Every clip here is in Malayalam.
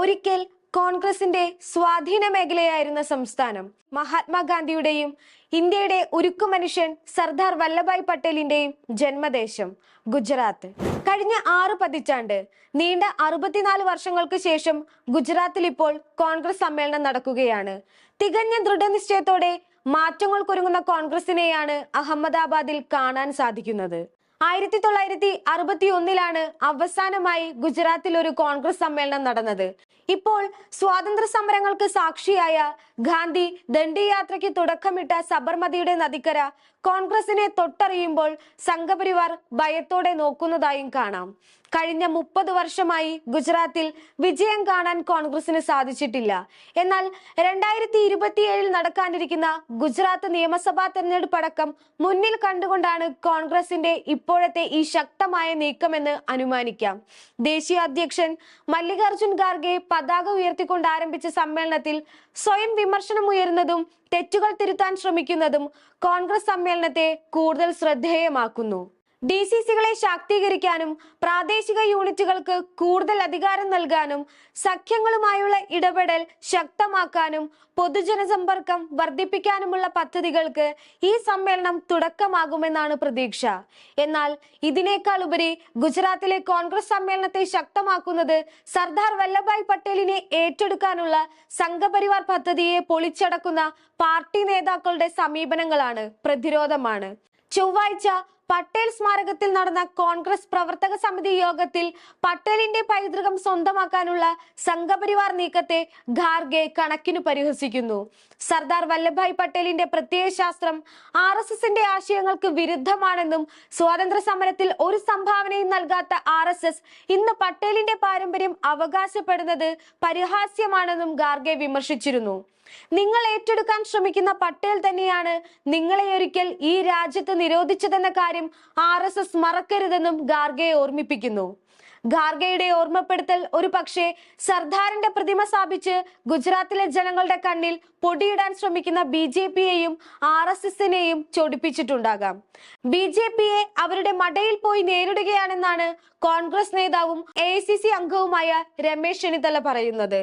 ഒരിക്കൽ കോൺഗ്രസിന്റെ സ്വാധീന മേഖലയായിരുന്ന സംസ്ഥാനം മഹാത്മാഗാന്ധിയുടെയും ഇന്ത്യയുടെ ഉരുക്കു മനുഷ്യൻ സർദാർ വല്ലഭായ് പട്ടേലിന്റെയും ജന്മദേശം ഗുജറാത്ത്. കഴിഞ്ഞ ആറ് പതിറ്റാണ്ട് നീണ്ട അറുപത്തിനാല് വർഷങ്ങൾക്ക് ശേഷം ഗുജറാത്തിൽ ഇപ്പോൾ കോൺഗ്രസ് സമ്മേളനം നടക്കുകയാണ്. തികഞ്ഞ ദൃഢനിശ്ചയത്തോടെ മാറ്റങ്ങൾക്കൊരുങ്ങുന്ന കോൺഗ്രസിനെയാണ് അഹമ്മദാബാദിൽ കാണാൻ സാധിക്കുന്നത്. ആയിരത്തി തൊള്ളായിരത്തി അറുപത്തി ഒന്നിലാണ് അവസാനമായി ഗുജറാത്തിൽ ഒരു കോൺഗ്രസ് സമ്മേളനം നടന്നത്. ഇപ്പോൾ സ്വാതന്ത്ര്യ സമരങ്ങൾക്ക് സാക്ഷിയായ ഗാന്ധി ദണ്ഡിയാത്രയ്ക്ക് തുടക്കമിട്ട സബർമതിയുടെ നദിക്കര കോൺഗ്രസിനെ തൊട്ടറിയുമ്പോൾ സംഘപരിവാർ ഭയത്തോടെ നോക്കുന്നതായും കാണാം. കഴിഞ്ഞ മുപ്പത് വർഷമായി ഗുജറാത്തിൽ വിജയം കാണാൻ കോൺഗ്രസിന് സാധിച്ചിട്ടില്ല. എന്നാൽ രണ്ടായിരത്തി ഇരുപത്തിയേഴിൽ നടക്കാനിരിക്കുന്ന ഗുജറാത്ത് നിയമസഭാ തെരഞ്ഞെടുപ്പ് അടക്കം മുന്നിൽ കണ്ടുകൊണ്ടാണ് കോൺഗ്രസിന്റെ ഇപ്പോഴത്തെ ഈ ശക്തമായ നീക്കമെന്ന് അനുമാനിക്കാം. ദേശീയ അധ്യക്ഷൻ മല്ലികാർജുൻ ഖാർഗെ പതാക ഉയർത്തിക്കൊണ്ട് ആരംഭിച്ച സമ്മേളനത്തിൽ സ്വയം വിമർശനം ഉയരുന്നതും തെറ്റുകൾ തിരുത്താൻ ശ്രമിക്കുന്നതും കോൺഗ്രസ് സമ്മേളനത്തെ കൂടുതൽ ശ്രദ്ധേയമാക്കുന്നു. ഡി സി സികളെ ശാക്തീകരിക്കാനും പ്രാദേശിക യൂണിറ്റുകൾക്ക് കൂടുതൽ അധികാരം നൽകാനും സഖ്യങ്ങളുമായുള്ള ഇടപെടൽ ശക്തമാക്കാനും പൊതുജനസമ്പർക്കം വർദ്ധിപ്പിക്കാനുമുള്ള പദ്ധതികൾക്ക് ഈ സമ്മേളനം തുടക്കമാകുമെന്നാണ് പ്രതീക്ഷ. എന്നാൽ ഇതിനേക്കാൾ ഉപരി ഗുജറാത്തിലെ കോൺഗ്രസ് സമ്മേളനത്തെ ശക്തമാക്കുന്നത് സർദാർ വല്ലഭായ് പട്ടേലിനെ ഏറ്റെടുക്കാനുള്ള സംഘപരിവാർ പദ്ധതിയെ പൊളിച്ചടക്കുന്ന പാർട്ടി നേതാക്കളുടെ സമീപനങ്ങളാണ് പ്രതിരോധമാണ്. ചൊവ്വാഴ്ച പട്ടേൽ സ്മാരകത്തിൽ നടന്ന കോൺഗ്രസ് പ്രവർത്തക സമിതി യോഗത്തിൽ പട്ടേലിന്റെ പൈതൃകം സ്വന്തമാക്കാനുള്ള സംഘപരിവാർ നീക്കത്തെ ഖാർഗെ കണക്കിന് പരിഹസിക്കുന്നു. സർദാർ വല്ലഭായ് പട്ടേലിന്റെ പ്രത്യയശാസ്ത്രം ആർ എസ് എസിന്റെ ആശയങ്ങൾക്ക് വിരുദ്ധമാണെന്നും സ്വാതന്ത്ര്യ സമരത്തിൽ ഒരു സംഭാവനയും നൽകാത്ത ആർ എസ് എസ് ഇന്ന് പട്ടേലിന്റെ പാരമ്പര്യം അവകാശപ്പെടുന്നത് പരിഹാസ്യമാണെന്നും ഖാർഗെ വിമർശിച്ചിരുന്നു. നിങ്ങൾ ഏറ്റെടുക്കാൻ ശ്രമിക്കുന്ന പട്ടേൽ തന്നെയാണ് നിങ്ങളെ ഒരിക്കൽ ഈ രാജ്യത്ത് നിരോധിച്ചതെന്ന കാര്യം ആർ എസ് എസ് മറക്കരുതെന്നും ഖാർഗെ ഓർമ്മിപ്പിക്കുന്നു. ഖാർഗെയുടെ ഓർമ്മപ്പെടുത്തൽ ഒരു പക്ഷേ സർദാറിന്റെ പ്രതിമ സ്ഥാപിച്ച് ഗുജറാത്തിലെ ജനങ്ങളുടെ കണ്ണിൽ പൊടിയിടാൻ ശ്രമിക്കുന്ന ബി ജെ പിയെയും ആർ എസ് എസിനെയും ചൊടിപ്പിച്ചിട്ടുണ്ടാകാം. ബി ജെ പിയെ അവരുടെ മടയിൽ പോയി നേരിടുകയാണെന്നാണ് കോൺഗ്രസ് നേതാവും എ സി സി അംഗവുമായ രമേശ് ചെന്നിത്തല പറയുന്നത്.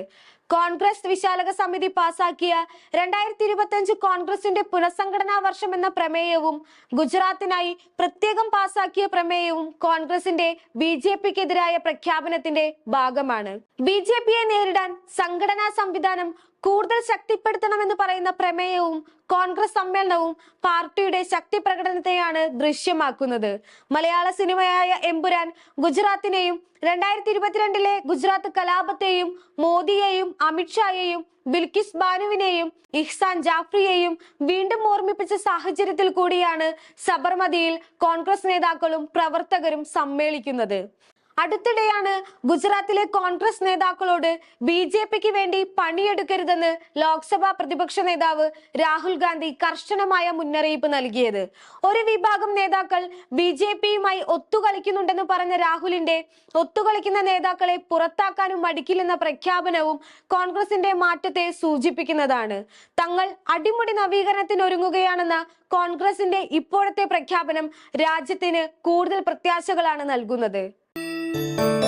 കോൺഗ്രസ് വിശാലക സമിതി പാസാക്കിയ രണ്ടായിരത്തി ഇരുപത്തി കോൺഗ്രസിന്റെ പുനഃസംഘടനാ വർഷം എന്ന പ്രമേയവും ഗുജറാത്തിനായി പ്രത്യേകം പാസാക്കിയ പ്രമേയവും കോൺഗ്രസിന്റെ ബി ജെ പിക്കെതിരായ പ്രഖ്യാപനത്തിന്റെ ഭാഗമാണ്. ബി ജെ പിയെ നേരിടാൻ സംഘടനാ സംവിധാനം കൂടുതൽ ശക്തിപ്പെടുത്തണമെന്ന് പറയുന്ന പ്രമേയവും കോൺഗ്രസ് സമ്മേളനവും പാർട്ടിയുടെ ശക്തി പ്രകടനത്തെയാണ് ദൃശ്യമാക്കുന്നത്. മലയാള സിനിമയായ എമ്പുരാൻ ഗുജറാത്തിനെയും രണ്ടായിരത്തി ഇരുപത്തിരണ്ടിലെ ഗുജറാത്ത് കലാപത്തെയും മോദിയെയും അമിത്ഷായെയും ബിൽക്കിസ് ബാനുവിനെയും ഇഹ്സാൻ ജാഫ്രിയെയും വീണ്ടും ഓർമ്മിപ്പിച്ച സാഹചര്യത്തിൽ കൂടിയാണ് സബർമതിയിൽ കോൺഗ്രസ് നേതാക്കളും പ്രവർത്തകരും സമ്മേളിക്കുന്നത്. അടുത്തിടെയാണ് ഗുജറാത്തിലെ കോൺഗ്രസ് നേതാക്കളോട് ബി ജെ പിക്ക് വേണ്ടി പണിയെടുക്കരുതെന്ന് ലോക്സഭാ പ്രതിപക്ഷ നേതാവ് രാഹുൽ ഗാന്ധി കർശനമായ മുന്നറിയിപ്പ് നൽകിയത്. ഒരു വിഭാഗം നേതാക്കൾ ബി ജെ പിയുമായി ഒത്തുകളിക്കുന്നുണ്ടെന്ന് പറഞ്ഞ രാഹുലിന്റെ ഒത്തുകളിക്കുന്ന നേതാക്കളെ പുറത്താക്കാനും മടിക്കില്ലെന്ന പ്രഖ്യാപനവും കോൺഗ്രസിന്റെ മാറ്റത്തെ സൂചിപ്പിക്കുന്നതാണ്. തങ്ങൾ അടിമുടി നവീകരണത്തിന് ഒരുങ്ങുകയാണെന്ന കോൺഗ്രസിന്റെ ഇപ്പോഴത്തെ പ്രഖ്യാപനം രാജ്യത്തിന് കൂടുതൽ പ്രത്യാശകളാണ് നൽകുന്നത്. Música